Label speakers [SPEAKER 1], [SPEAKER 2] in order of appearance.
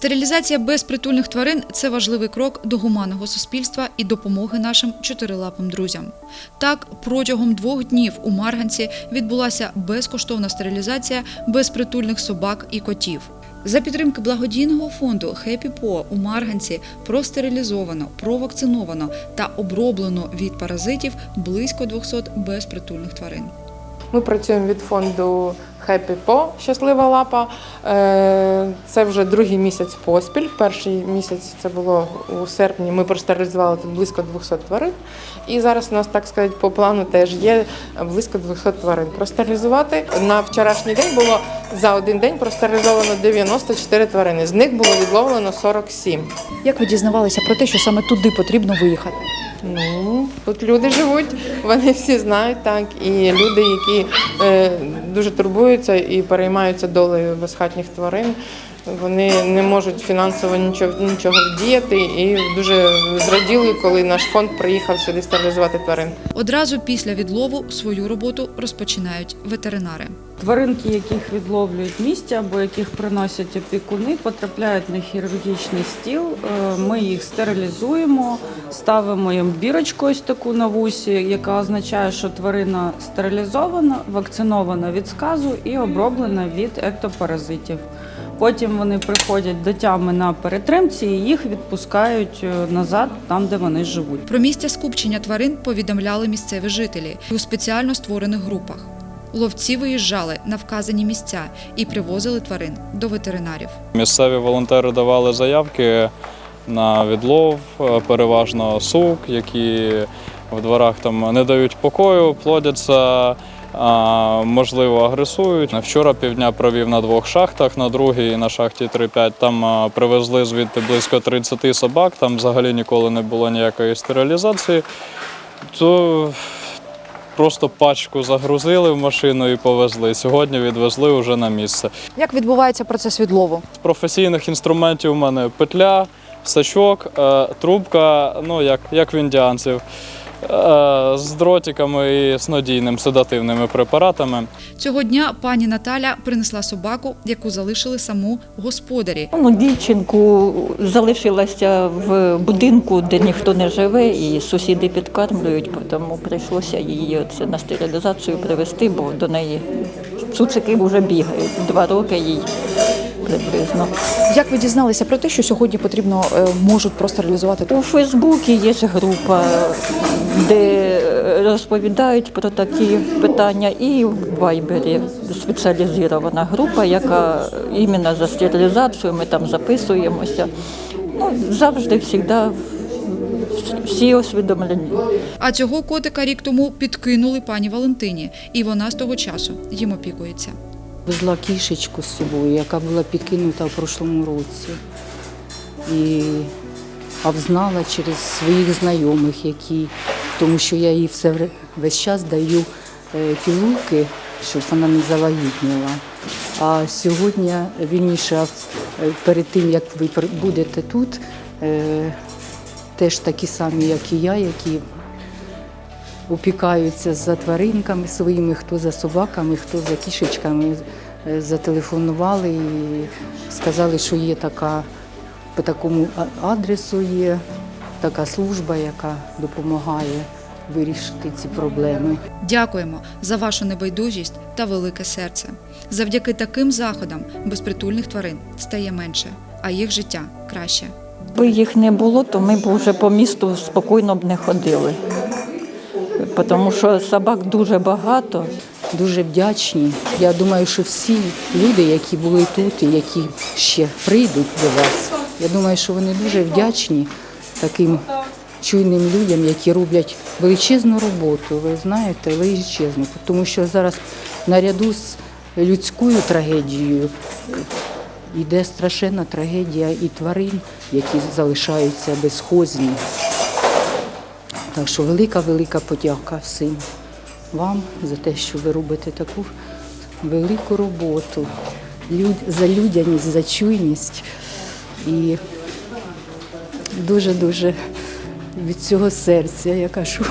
[SPEAKER 1] Стерилізація безпритульних тварин це важливий крок до гуманного суспільства і допомоги нашим чотирилапим друзям. Так, протягом двох днів у Марганці відбулася безкоштовна стерилізація безпритульних собак і котів. За підтримки благодійного фонду Paw у Марганці простерилізовано, провакциновано та оброблено від паразитів близько 200 безпритульних тварин.
[SPEAKER 2] Ми працюємо від фонду Happy Po Щаслива лапа. Е, Це вже другий місяць поспіль. Перший місяць це було у серпні. Ми простерилізували тут близько 200 тварин. І зараз у нас, так сказати, по плану теж є близько 200 тварин. Простерилізувати на вчорашній день було за один день простерилізовано 94 тварини. З них було відловлено 47.
[SPEAKER 3] Як ви дізнавалися про те, що саме туди потрібно виїхати?
[SPEAKER 2] Ну, тут люди живуть, вони всі знають так. І люди, які е, дуже турбуються і переймаються долею безхатніх тварин, вони не можуть фінансово нічого, нічого вдіяти і дуже зраділи, коли наш фонд приїхав сюди стерилізувати тварин.
[SPEAKER 1] Одразу після відлову свою роботу розпочинають ветеринари.
[SPEAKER 4] Тваринки, яких відловлюють місця або яких приносять опікуни, потрапляють на хірургічний стіл. Е, Ми їх стерилізуємо, ставимо їм бірочку ось таку на вусі, яка означає, що тварина стерилізована, вакцинована від сказу і оброблена від ектопаразитів. Потім вони приходять до тями на перетримці і їх відпускають е, назад, там де вони живуть.
[SPEAKER 1] Про місця скупчення тварин повідомляли місцеві жителі у спеціально створених групах. Ловці виїжджали на вказані місця і привозили тварин до ветеринарів.
[SPEAKER 5] Місцеві волонтери давали заявки на відлов, е, переважно сук, які в дворах там не дають покою, плодяться, можливо, агресують. Вчора півдня провів на двох шахтах, на другій на шахті 3-5. Там привезли звідти близько 30 собак, там взагалі ніколи не було ніякої стерилізації. То просто пачку загрузили в машину і повезли. Сьогодні відвезли вже на місце.
[SPEAKER 3] Як відбувається процес відлову?
[SPEAKER 5] З професійних інструментів у мене петля, сачок, е, трубка, ну як, як в індіанців, з дротиками і з надійним седативними препаратами.
[SPEAKER 1] Цього дня пані Наталя принесла собаку, яку залишили саму господарі.
[SPEAKER 6] Ну, дівчинку залишилася в будинку, де ніхто не живе, і сусіди підкармлюють, тому прийшлося її оце на стерилізацію привезти, бо до неї цуцики вже бігають. Два роки їй приблизно.
[SPEAKER 3] Як ви дізналися про те, що сьогодні потрібно е, можуть простерилізувати?
[SPEAKER 6] У Фейсбуці є група, де розповідають про такі питання, і в Вайбері спеціалізована група, яка іменно за стерилізацію, ми там записуємося. Ну, завжди, завжди всі освідомлені.
[SPEAKER 1] А цього котика рік тому підкинули пані Валентині, і вона з того часу їм опікується.
[SPEAKER 7] Везла кішечку з собою, яка була підкинута в прошлому році. І а взнала через своїх знайомих, які, тому що я їй все весь час даю е, пілулки, щоб вона не завагітніла. А сьогодні вільніше е, перед тим, як ви будете тут, е, теж такі самі, як і я, які опікаються за тваринками своїми, хто за собаками, хто за кішечками. Е, Зателефонували і сказали, що є така по такому адресу є така служба, яка допомагає вирішити ці проблеми.
[SPEAKER 1] Дякуємо за вашу небайдужість та велике серце. Завдяки таким заходам безпритульних тварин стає менше, а їх життя краще.
[SPEAKER 6] Якби їх не було, то ми б вже по місту спокійно б не ходили. Тому що собак дуже багато.
[SPEAKER 7] Дуже вдячні. Я думаю, що всі люди, які були тут і які ще прийдуть до вас, я думаю, що вони дуже вдячні таким чуйним людям, які роблять величезну роботу. Ви знаєте, величезну, тому що зараз наряду з людською трагедією йде страшенна трагедія і тварин, які залишаються безхозні. Так що велика, велика подяка всім вам за те, що ви робите таку велику роботу, за людяність, за чуйність. І дуже-дуже від цього серця я кажу.